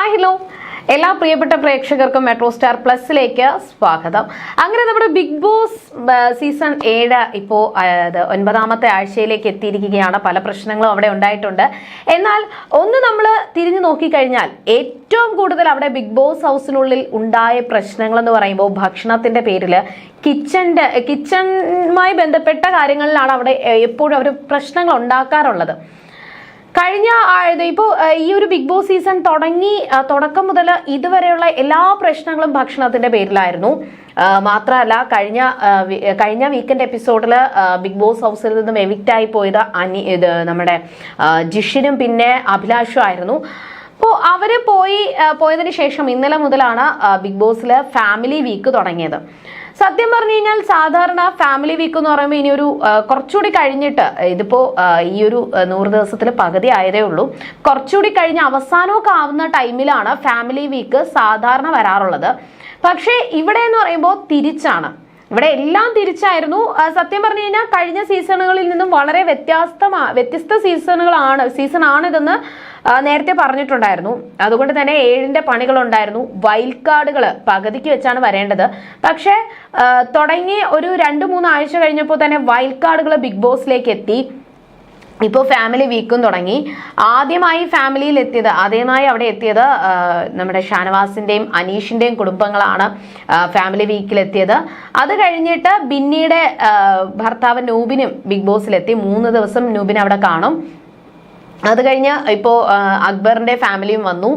Hi hello എല്ലാ പ്രിയപ്പെട്ട പ്രേക്ഷകർക്കും മെട്രോ സ്റ്റാർ പ്ലസിലേക്ക് സ്വാഗതം. അങ്ങനെ നമ്മുടെ ബിഗ് ബോസ് സീസൺ ഏഴ് ഇപ്പോൾ ഒൻപതാമത്തെ ആഴ്ചയിലേക്ക് എത്തിയിരിക്കുകയാണ്. പല പ്രശ്നങ്ങളും അവിടെ ഉണ്ടായിട്ടുണ്ട്. എന്നാൽ ഒന്ന് നമ്മൾ തിരിഞ്ഞു നോക്കിക്കഴിഞ്ഞാൽ ഏറ്റവും കൂടുതൽ അവിടെ ബിഗ് ബോസ് ഹൗസിനുള്ളിൽ ഉണ്ടായ പ്രശ്നങ്ങൾ എന്ന് പറയുമ്പോൾ ഭക്ഷണത്തിന്റെ പേരിൽ കിച്ചന്റെ കിച്ചണുമായി ബന്ധപ്പെട്ട കാര്യങ്ങളിലാണ് അവിടെ എപ്പോഴും അവർ പ്രശ്നങ്ങൾ ഉണ്ടാക്കാറുള്ളത്. കഴിഞ്ഞ ഇപ്പോൾ ഈ ഒരു ബിഗ് ബോസ് സീസൺ തുടങ്ങി തുടക്കം മുതൽ ഇതുവരെയുള്ള എല്ലാ പ്രശ്നങ്ങളും ഭക്ഷണത്തിന്റെ പേരിലായിരുന്നു. മാത്രമല്ല കഴിഞ്ഞ കഴിഞ്ഞ വീക്കെൻഡ് എപ്പിസോഡിൽ ബിഗ് ബോസ് ഹൗസിൽ നിന്നും എവിക്റ്റ് ആയി പോയത് അനി ഇത് നമ്മുടെ ജിഷിനും പിന്നെ അഭിലാഷും ആയിരുന്നു. അപ്പോൾ അവർ പോയി പോയതിന് ശേഷം ഇന്നലെ മുതലാണ് ബിഗ് ബോസിൽ ഫാമിലി വീക്ക് തുടങ്ങിയത്. സത്യം പറഞ്ഞു കഴിഞ്ഞാൽ സാധാരണ ഫാമിലി വീക്ക് എന്ന് പറയുമ്പോൾ ഇനി ഒരു കുറച്ചുകൂടി കഴിഞ്ഞിട്ട് ഇതിപ്പോ ഈ ഒരു നൂറ് ദിവസത്തിൽ പകുതി ആയതേ ഉള്ളൂ. കുറച്ചുകൂടി കഴിഞ്ഞ് അവസാനമൊക്കെ ആവുന്ന ടൈമിലാണ് ഫാമിലി വീക്ക് സാധാരണ വരാറുള്ളത്. പക്ഷേ ഇവിടെ എന്ന് പറയുമ്പോൾ തിരിച്ചാണ്. ഇവിടെ എല്ലാം തിരിച്ചായിരുന്നു. സത്യം പറഞ്ഞു കഴിഞ്ഞാൽ കഴിഞ്ഞ സീസണുകളിൽ നിന്നും വളരെ വ്യത്യസ്തമാ വ്യത്യസ്ത സീസണുകളാണ് സീസൺ ആണിതെന്ന് ആ, നേരത്തെ പറഞ്ഞിട്ടുണ്ടായിരുന്നു. അതുകൊണ്ട് തന്നെ ഏഴിന്റെ പണികളുണ്ടായിരുന്നു. വൈൽഡ് കാർഡുകൾ പകുതിക്ക് വെച്ചാണ് വരേണ്ടത്. പക്ഷേ തുടങ്ങി ഒരു രണ്ട് മൂന്ന് ആഴ്ച കഴിഞ്ഞപ്പോൾ തന്നെ വൈൽഡ് കാർഡുകൾ ബിഗ് ബോസിലേക്ക് എത്തി. ഇപ്പോൾ ഫാമിലി വീക്കും തുടങ്ങി. ആദ്യമായി ഫാമിലിയിൽ എത്തിയത് ആദ്യമായി അവിടെ എത്തിയത് നമ്മുടെ ഷാനവാസിന്റെയും അനീഷിന്റെയും കുടുംബങ്ങളാണ് ഫാമിലി വീക്കിൽ എത്തിയത്. അത് കഴിഞ്ഞിട്ട് ബിന്നിയുടെ ഭർത്താവ് നൂബിനും ബിഗ് ബോസിലെത്തി മൂന്ന് ദിവസം നൂബിനെ അവിടെ കാണും. അത് കഴിഞ്ഞ് ഇപ്പോൾ അക്ബറിന്റെ ഫാമിലിയും വന്നു.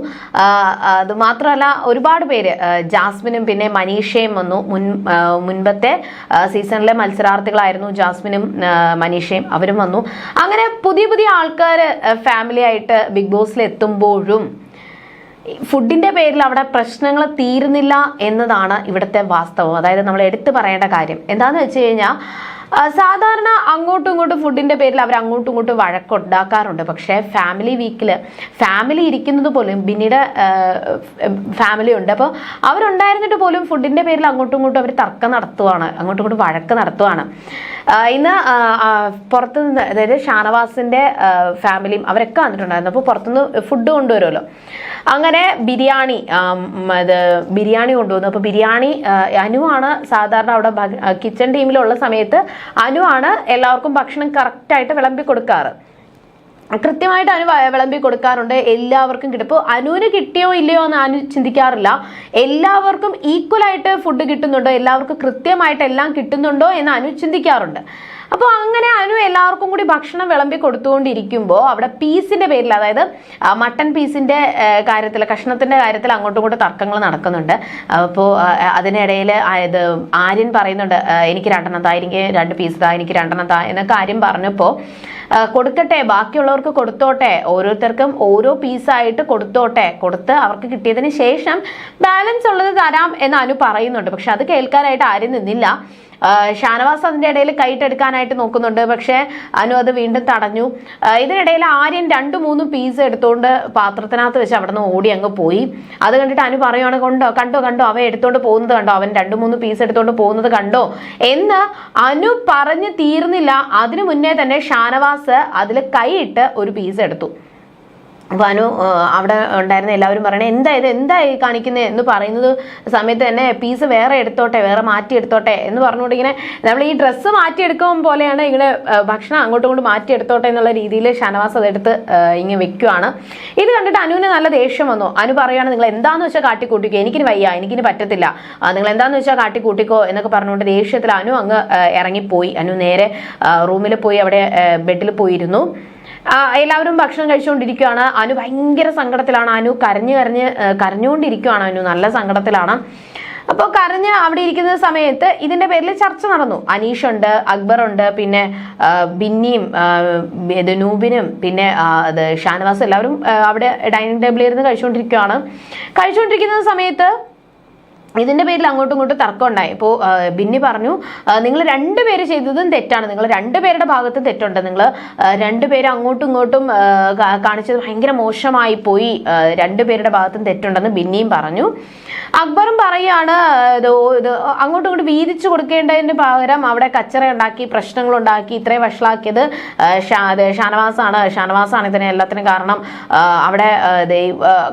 അത് മാത്രമല്ല ഒരുപാട് പേര് ജാസ്മിനും പിന്നെ മനീഷയും വന്നു. മുൻ മുൻപത്തെ സീസണിലെ മത്സരാർത്ഥികളായിരുന്നു ജാസ്മിനും മനീഷയും. അവരും വന്നു. അങ്ങനെ പുതിയ പുതിയ ആൾക്കാർ ഫാമിലി ആയിട്ട് ബിഗ് ബോസിൽ എത്തുമ്പോഴും ഫുഡിന്റെ പേരിൽ അവിടെ പ്രശ്നങ്ങൾ തീരുന്നില്ല എന്നതാണ് ഇവിടുത്തെ വാസ്തവം. അതായത് നമ്മൾ എടുത്തു പറയേണ്ട കാര്യം. എന്താണെന്ന് വെച്ച് കഴിഞ്ഞാൽ സാധാരണ അങ്ങോട്ടും ഇങ്ങോട്ടും ഫുഡിന്റെ പേരിൽ അവർ അങ്ങോട്ടും ഇങ്ങോട്ടും വഴക്കുണ്ടാക്കാറുണ്ട്. പക്ഷേ ഫാമിലി വീക്കിൽ ഫാമിലി ഇരിക്കുന്നത് പോലും പിന്നീട് ഫാമിലി ഉണ്ട്. അപ്പോൾ അവരുണ്ടായിരുന്നിട്ട് പോലും ഫുഡിന്റെ പേരിൽ അങ്ങോട്ടും ഇങ്ങോട്ടും അവർ തർക്കം നടത്തുവാണ് അങ്ങോട്ടും ഇങ്ങോട്ടും വഴക്ക് നടത്തുവാണ്. ഇന്ന് പുറത്തുനിന്ന് അതായത് ഷാനവാസിന്റെ ഫാമിലിയും അവരൊക്കെ വന്നിട്ടുണ്ടായിരുന്നു. അപ്പോൾ പുറത്തുനിന്ന് ഫുഡ് കൊണ്ടുവരുമല്ലോ. അങ്ങനെ ബിരിയാണി അത് ബിരിയാണി കൊണ്ടുവന്നു. അപ്പോൾ ബിരിയാണി അനു അനുവാണ് സാധാരണ അവിടെ കിച്ചൺ ടീമിലുള്ള സമയത്ത് അനുവാണ് എല്ലാവർക്കും ഭക്ഷണം കറക്റ്റായിട്ട് വിളമ്പി കൊടുക്കാറ്. കൃത്യമായിട്ട് അനു വിളമ്പി കൊടുക്കാറുണ്ട്. എല്ലാവർക്കും കിട്ടും. ഇപ്പോൾ അനുവിന് കിട്ടിയോ ഇല്ലയോ എന്ന് അനു ചിന്തിക്കാറില്ല. എല്ലാവർക്കും ഈക്വൽ ആയിട്ട് ഫുഡ് കിട്ടുന്നുണ്ടോ? എല്ലാവർക്കും കൃത്യമായിട്ട് എല്ലാം കിട്ടുന്നുണ്ടോ എന്ന് അനു ചിന്തിക്കാറുണ്ട്. അപ്പോൾ അങ്ങനെ അനു എല്ലാവർക്കും കൂടി ഭക്ഷണം വിളമ്പി കൊടുത്തുകൊണ്ടിരിക്കുമ്പോൾ അവിടെ പീസിന്റെ പേരിൽ അതായത് മട്ടൻ പീസിന്റെ കാര്യത്തിൽ കഷ്ണത്തിന്റെ കാര്യത്തിൽ അങ്ങോട്ടും ഇങ്ങോട്ടും തർക്കങ്ങൾ നടക്കുന്നുണ്ട്. അപ്പോൾ അതിനിടയിൽ ഇത് ആര്യൻ പറയുന്നുണ്ട് എനിക്ക് രണ്ടെണ്ണം താ എനിക്ക് രണ്ട് പീസ് താ എനിക്ക് രണ്ടെണ്ണം താ എന്നൊക്കെ കാര്യം പറഞ്ഞപ്പോൾ കൊടുക്കട്ടെ ബാക്കിയുള്ളവർക്ക് കൊടുത്തോട്ടെ ഓരോരുത്തർക്കും ഓരോ പീസായിട്ട് കൊടുത്തോട്ടെ കൊടുത്ത് അവർക്ക് കിട്ടിയതിന് ശേഷം ബാലൻസ് ഉള്ളത് തരാം എന്ന് അനു പറയുന്നുണ്ട്. പക്ഷെ അത് കേൾക്കാനായിട്ട് ആരും നിന്നില്ല. ഷാനവാസ് അതിന്റെ ഇടയിൽ കൈട്ടെടുക്കാനായിട്ട് നോക്കുന്നുണ്ട്. പക്ഷേ അനു അത് വീണ്ടും തടഞ്ഞു. ഇതിനിടയിൽ ആര്യൻ രണ്ടു മൂന്ന് പീസ് എടുത്തുകൊണ്ട് പാത്രത്തിനകത്ത് വെച്ച് അവിടെ നിന്ന് ഓടി അങ്ങ് പോയി. അത് കണ്ടിട്ട് അനു പറയുവാണ് കൊണ്ടോ കണ്ടോ കണ്ടോ അവൻ എടുത്തോണ്ട് പോകുന്നത് കണ്ടോ? അവൻ രണ്ടു മൂന്ന് പീസ് എടുത്തോണ്ട് പോകുന്നത് കണ്ടോ? എന്ന് അനു പറഞ്ഞ് തീർന്നില്ല. അതിനു മുന്നേ തന്നെ ഷാനവാസ് അതിൽ കൈയിട്ട് ഒരു പീസ് എടുത്തു. ആ, അവിടെ ഉണ്ടായിരുന്ന എല്ലാവരും പറയണേ എന്താ ഇത്? എന്താ ഈ കാണിക്കുന്നത് എന്ന് പറയുന്നത് സമയത്ത് തന്നെ പീസ് വേറെ എടുത്തോട്ടെ വേറെ മാറ്റി എടുത്തോട്ടെ എന്ന് പറഞ്ഞുകൊണ്ട് ഇങ്ങനെ നമ്മൾ ഈ ഡ്രസ്സ് മാറ്റിയെടുക്കും പോലെയാണ് ഇങ്ങനെ ഭക്ഷണം അങ്ങോട്ടും ഇങ്ങോട്ടും മാറ്റിയെടുത്തോട്ടെ എന്നുള്ള രീതിയിൽ ഷാനവാസ് അതെടുത്ത് ഇങ്ങനെ വെക്കുവാണ്. ഇത് കണ്ടിട്ട് അനുവിന് നല്ല ദേഷ്യം വന്നു. അനു പറയുകയാണ് നിങ്ങൾ എന്താന്ന് വെച്ചാൽ കാട്ടിക്കൂട്ടിക്കോ? എനിക്കിന് വയ്യ എനിക്കിന് പറ്റത്തില്ല. നിങ്ങൾ എന്താന്ന് വെച്ചാൽ കാട്ടിക്കൂട്ടിക്കോ? എന്നൊക്കെ പറഞ്ഞുകൊണ്ട് ദേഷ്യത്തിൽ അനു അങ്ങ് ഇറങ്ങിപ്പോയി. അനു നേരെ റൂമിൽ പോയി അവിടെ ബെഡിൽ പോയിരുന്നു. എല്ലാവരും ഭക്ഷണം കഴിച്ചുകൊണ്ടിരിക്കുകയാണ്. അനു ഭയങ്കര സങ്കടത്തിലാണ്. അനു കരഞ്ഞു കരഞ്ഞ് കരഞ്ഞുകൊണ്ടിരിക്കുകയാണ് അനു. നല്ല സങ്കടത്തിലാണ്. അപ്പോൾ കരഞ്ഞ് അവിടെ ഇരിക്കുന്ന സമയത്ത് ഇതിന്റെ പേരിൽ ചർച്ച നടന്നു. അനീഷ് ഉണ്ട് അക്ബർ ഉണ്ട് പിന്നെ ബിന്നിയും നൂബിനും പിന്നെ ഷാനവാസ് എല്ലാവരും അവിടെ ഡൈനിങ് ടേബിളിൽ ഇരുന്ന് കഴിച്ചുകൊണ്ടിരിക്കുകയാണ്. കഴിച്ചുകൊണ്ടിരിക്കുന്ന സമയത്ത് ഇതിന്റെ പേരിൽ അങ്ങോട്ടും ഇങ്ങോട്ടും തർക്കം ഉണ്ടായി. ഇപ്പോൾ ബിന്നി പറഞ്ഞു നിങ്ങൾ രണ്ടുപേര് ചെയ്തതും തെറ്റാണ്. നിങ്ങൾ രണ്ടുപേരുടെ ഭാഗത്ത് തെറ്റുണ്ട്. നിങ്ങൾ രണ്ടുപേരും അങ്ങോട്ടും ഇങ്ങോട്ടും കാണിച്ചത് ഭയങ്കര മോശമായി പോയി. രണ്ടുപേരുടെ ഭാഗത്തും തെറ്റുണ്ടെന്ന് ബിന്നിയും പറഞ്ഞു. അക്ബറും പറയാണ് ഇത് അങ്ങോട്ടും ഇങ്ങോട്ടും വീതിച്ചു കൊടുക്കേണ്ടതിന് പകരം അവിടെ കച്ചറ ഉണ്ടാക്കി പ്രശ്നങ്ങൾ ഉണ്ടാക്കി ഇത്രയും വഷളാക്കിയത് ഷാനവാസാണ്. ഷാനവാസാണ് ഇതിനെ എല്ലാത്തിനും കാരണം. അവിടെ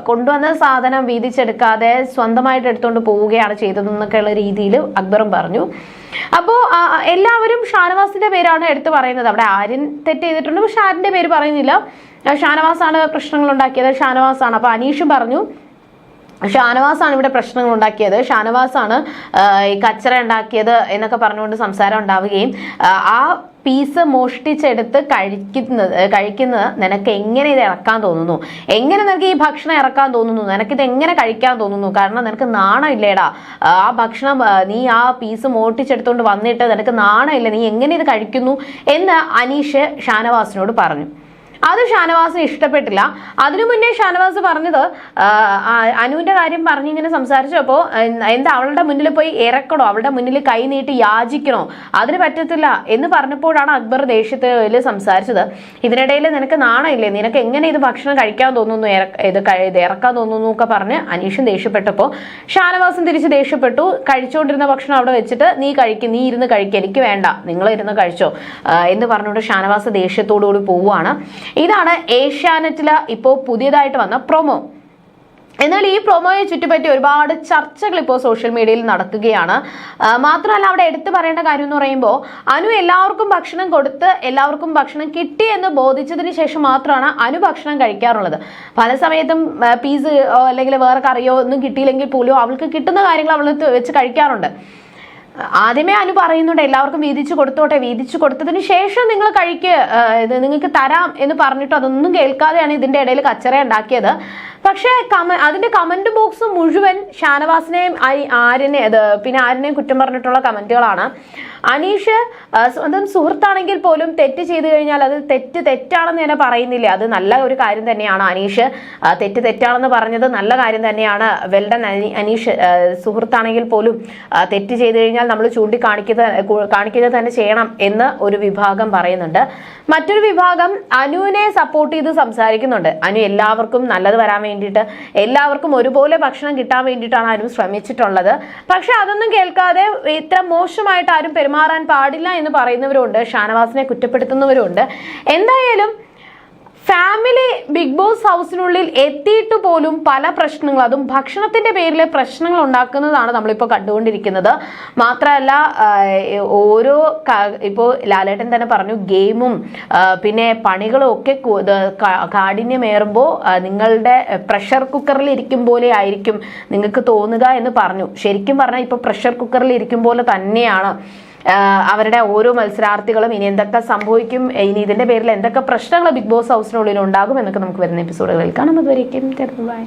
കൊണ്ടുവന്ന സാധനം വീതിച്ചെടുക്കാതെ സ്വന്തമായിട്ട് എടുത്തുകൊണ്ട് പോവുകയാണ് ചെയ്തതെന്നൊക്കെയുള്ള രീതിയിൽ അക്ബറും പറഞ്ഞു. അപ്പോ എല്ലാവരും ഷാനവാസിന്റെ പേരാണ് എടുത്തു പറയുന്നത്. അവിടെ ആര്യൻ തെറ്റ് ചെയ്തിട്ടുണ്ട് പക്ഷെ ആര്യന്റെ പേര് പറയുന്നില്ല. ഷാനവാസാണ് പ്രശ്നങ്ങൾ ഉണ്ടാക്കിയത്. ഷാനവാസാണ്. അപ്പൊ അനീഷും പറഞ്ഞു ഷാനവാസാണ് ഇവിടെ പ്രശ്നങ്ങൾ ഉണ്ടാക്കിയത്. ഷാനവാസാണ് ഈ കച്ചറ ഉണ്ടാക്കിയത് എന്നൊക്കെ പറഞ്ഞുകൊണ്ട് സംസാരം ഉണ്ടാവുകയും ആ, പീസ് മോഷ്ടിച്ചെടുത്ത് കഴിക്കുന്നത് കഴിക്കുന്നത് നിനക്ക് എങ്ങനെ ഇത് ഇറക്കാൻ തോന്നുന്നു? എങ്ങനെ നിനക്ക് ഈ ഭക്ഷണം ഇറക്കാൻ തോന്നുന്നു? നിനക്കിത് എങ്ങനെ കഴിക്കാൻ തോന്നുന്നു? കാരണം നിനക്ക് നാണം ഇല്ലേടാ. ആ ഭക്ഷണം നീ ആ പീസ് മോഷ്ടിച്ചെടുത്തുകൊണ്ട് വന്നിട്ട് നിനക്ക് നാണം ഇല്ല. നീ എങ്ങനെ ഇത് കഴിക്കുന്നു? എന്ന് അനീഷ് ഷാനവാസിനോട് പറഞ്ഞു. അത് ഷാനവാസിന് ഇഷ്ടപ്പെട്ടില്ല. അതിനു മുന്നേ ഷാനവാസ് പറഞ്ഞത് അനുവിന്റെ കാര്യം പറഞ്ഞിങ്ങനെ സംസാരിച്ചപ്പോ എന്താ അവളുടെ മുന്നിൽ പോയി ഇറക്കണോ അവളുടെ മുന്നിൽ കൈ നീട്ടി യാചിക്കണോ? അതിന് പറ്റത്തില്ല എന്ന് പറഞ്ഞപ്പോഴാണ് അക്ബർ ദേഷ്യത്തിൽ സംസാരിച്ചത്. ഇതിനിടയിൽ നിനക്ക് നാണമില്ലേ? നിനക്ക് എങ്ങനെ ഇത് ഭക്ഷണം കഴിക്കാൻ തോന്നുന്നു? ഇത് ഇത് ഇറക്കാൻ തോന്നുന്നു ഒക്കെ പറഞ്ഞ് അനീഷൻ ദേഷ്യപ്പെട്ടപ്പോൾ ഷാനവാസൻ തിരിച്ച് ദേഷ്യപ്പെട്ടു. കഴിച്ചുകൊണ്ടിരുന്ന ഭക്ഷണം അവിടെ വെച്ചിട്ട് നീ കഴിക്കും നീ ഇരുന്ന് കഴിക്കുക എനിക്ക് വേണ്ട നിങ്ങൾ ഇരുന്ന് കഴിച്ചോ എന്ന് പറഞ്ഞുകൊണ്ട് ഷാനവാസ് ദേഷ്യത്തോടു കൂടി പോവുകയാണ്. ഇതാണ് ഏഷ്യാനെറ്റിൽ ഇപ്പോൾ പുതിയതായിട്ട് വന്ന പ്രൊമോ എന്നാൽ ഈ പ്രൊമോയെ ചുറ്റിപ്പറ്റി ഒരുപാട് ചർച്ചകൾ ഇപ്പോൾ സോഷ്യൽ മീഡിയയിൽ നടക്കുകയാണ്. മാത്രമല്ല അവിടെ എടുത്തു പറയേണ്ട കാര്യം എന്ന് പറയുമ്പോൾ അനു എല്ലാവർക്കും ഭക്ഷണം കൊടുത്ത് എല്ലാവർക്കും ഭക്ഷണം കിട്ടി എന്ന് ബോധിച്ചതിന് ശേഷം മാത്രമാണ് അനു ഭക്ഷണം കഴിക്കാറുള്ളത്. പല സമയത്തും പീസ് അല്ലെങ്കിൽ വേറെ കറിയോ ഒന്നും കിട്ടിയില്ലെങ്കിൽ പോലും അവൾക്ക് കിട്ടുന്ന കാര്യങ്ങൾ അവൾ വെച്ച് കഴിക്കാറുണ്ട്. ആദ്യമേ അനു പറയുന്നുണ്ട് എല്ലാവർക്കും വീതിച്ചു കൊടുത്തോട്ടെ വീതിച്ചു കൊടുത്തതിന് ശേഷം നിങ്ങൾ കഴിക്ക് നിങ്ങൾക്ക് തരാം എന്ന് പറഞ്ഞിട്ട് അതൊന്നും കേൾക്കാതെയാണ് ഇതിന്റെ ഇടയിൽ കച്ചറ ഉണ്ടാക്കിയത്. പക്ഷേ കമ അതിന്റെ കമന്റ് ബോക്സ് മുഴുവൻ ഷാനവാസിനെയും ആരിനെ അത് പിന്നെ ആര്യനെയും കുറ്റം പറഞ്ഞിട്ടുള്ള കമന്റുകളാണ്. അനീഷ് സ്വന്തം സുഹൃത്താണെങ്കിൽ പോലും തെറ്റ് ചെയ്തു കഴിഞ്ഞാൽ അത് തെറ്റ് തെറ്റാണെന്ന് തന്നെ പറയുന്നില്ല. അത് നല്ല ഒരു കാര്യം തന്നെയാണ് അനീഷ്. തെറ്റ് തെറ്റാണെന്ന് പറഞ്ഞത് നല്ല കാര്യം തന്നെയാണ്. വെൽഡൻ അനീഷ്. സുഹൃത്താണെങ്കിൽ പോലും തെറ്റ് ചെയ്തു കഴിഞ്ഞാൽ നമ്മൾ ചൂണ്ടിക്കാണിക്കുക കാണിക്കുക തന്നെ ചെയ്യണം എന്ന് ഒരു വിഭാഗം പറയുന്നുണ്ട്. മറ്റൊരു വിഭാഗം അനുവിനെ സപ്പോർട്ട് ചെയ്ത് സംസാരിക്കുന്നുണ്ട്. അനു എല്ലാവർക്കും നല്ലത് വരാൻ വേണ്ടിയിട്ട് എല്ലാവർക്കും ഒരുപോലെ ഭക്ഷണം കിട്ടാൻ വേണ്ടിയിട്ടാണ് ആരും ശ്രമിച്ചിട്ടുള്ളത്. പക്ഷെ അതൊന്നും കേൾക്കാതെ ഇത്ര മോശമായിട്ട് ആരും പെരുമാറാൻ പാടില്ല എന്ന് പറയുന്നവരുണ്ട് ഷാനവാസിനെ കുറ്റപ്പെടുത്തുന്നവരുണ്ട്. എന്തായാലും ഫാമിലി ബിഗ് ബോസ് ഹൗസിനുള്ളിൽ എത്തിയിട്ട് പോലും പല പ്രശ്നങ്ങൾ അതും ഭക്ഷണത്തിന്റെ പേരിൽ പ്രശ്നങ്ങൾ ഉണ്ടാക്കുന്നതാണ് നമ്മളിപ്പോൾ കണ്ടുകൊണ്ടിരിക്കുന്നത്. മാത്രമല്ല ഓരോ ഇപ്പോ ഇപ്പോൾ ലാലേട്ടൻ തന്നെ പറഞ്ഞു ഗെയിമും പിന്നെ പണികളും ഒക്കെ കാഠിന്യമേറുമ്പോൾ നിങ്ങളുടെ പ്രഷർ കുക്കറിൽ ഇരിക്കും പോലെ ആയിരിക്കും നിങ്ങൾക്ക് തോന്നുക എന്ന് പറഞ്ഞു. ശരിക്കും പറഞ്ഞാൽ ഇപ്പോൾ പ്രഷർ കുക്കറിൽ ഇരിക്കും പോലെ തന്നെയാണ്. അവരുടെ ഓരോ മത്സരാർത്ഥികളും ഇനി എന്തൊക്കെ സംഭവിക്കും ഇനി ഇതിന്റെ പേരിൽ എന്തൊക്കെ പ്രശ്നങ്ങൾ ബിഗ് ബോസ് ഹൗസിനുള്ളിൽ ഉണ്ടാകും എന്നൊക്കെ നമുക്ക് വരുന്ന എപ്പിസോഡുകളിൽ കാണാം. അതുവരേക്കും ബൈ.